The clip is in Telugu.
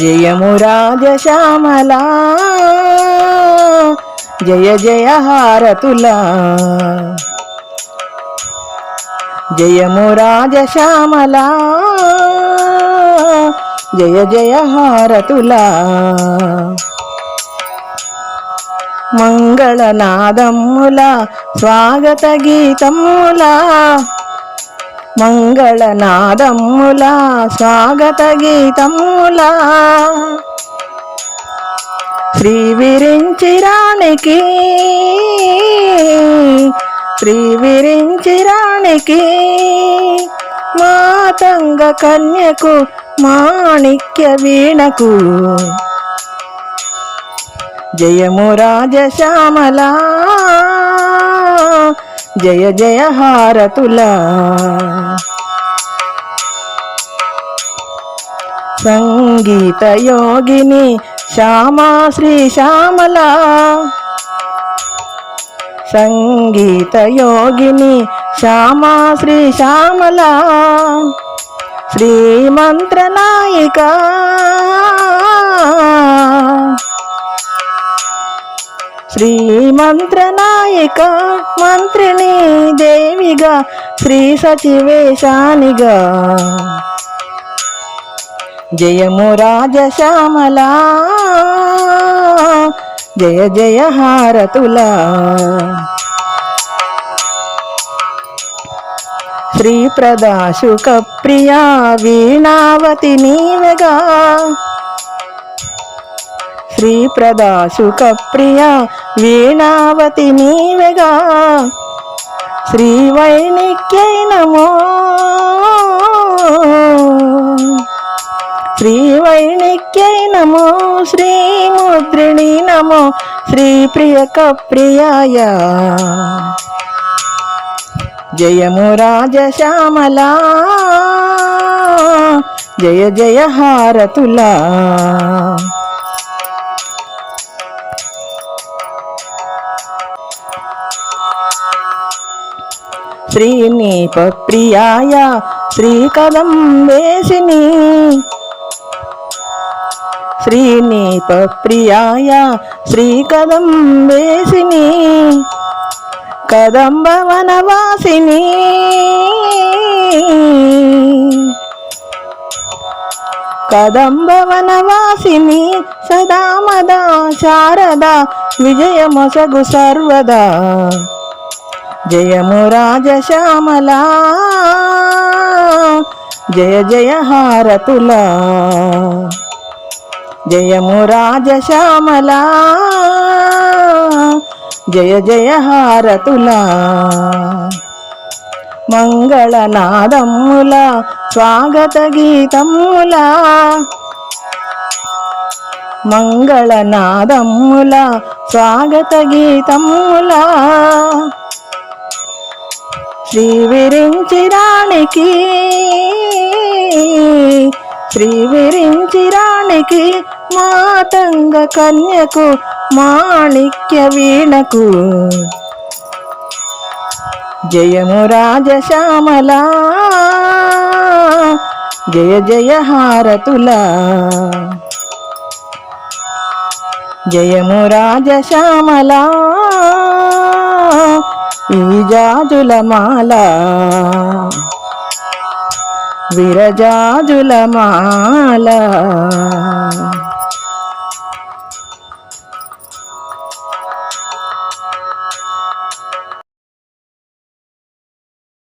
జయము రాజశ్యామలా జయ జయ హారతులా. జయము రాజశ్యామలా జయ జయ హారతులా. మంగళనాదముల స్వాగత గీతముల మంగళనాదమ్ములా స్వాగత గీతముల శ్రీ విరించిరానికి శ్రీ విరించిరానికి మాతంగ కన్యకు మాణిక్య వీణకు. జయము రాజశ్యామలా. జయ జయ హారతులా. సంగీత యోగిని శ్యామా శ్రీ శ్యామలా. సంగీత యోగిని శ్యామా శ్రీ శ్యామలా. శ్రీమంత్రనాయిక శ్రీ శ్రీమంత్రనాయిక మంత్రిని దేవిగా శ్రీ సచివేశానిగా. జయము రాజశ్యామలా జయ జయ హారతులా. శ్రీ ప్రదాశుక ప్రియా వీణావతి నీవగా. శ్రీ సుఖప్రియ వీణావతి నీవెగా. శ్రీవైణిక్యై నమో శ్రీవైణిక్యై నమో శ్రీముద్రిణి నమో శ్రీ ప్రియక జయము రాజశ్యామలా. జయ జయ హారతులా. శ్రీనీప ప్రియాయ శ్రీకదం వేసిని. శ్రీనీప ప్రియాయ శ్రీకదం వేసిని. కదంబ వనవాసిని. కదంబ వనవాసిని సదా మదా శారద విజయమొసగు సర్వదా. జయము రాజశ్యామలా. జయ జయ హారతులా. జయము రాజశ్యామలా. జయ జయ హారతులా. మంగళనాదముల స్వాగత గీతముల. మంగళనాదముల స్వాగత గీతములా. శ్రీ విరించిరానికి శ్రీ విరించిరానికి మాతంగ కన్యకు మాణిక్య వీణకు. జయము రాజశ్యామల జయ జయ హారతుల. జయము రాజశ్యామలా విజాజుల మాల. విరజాజుల మాల.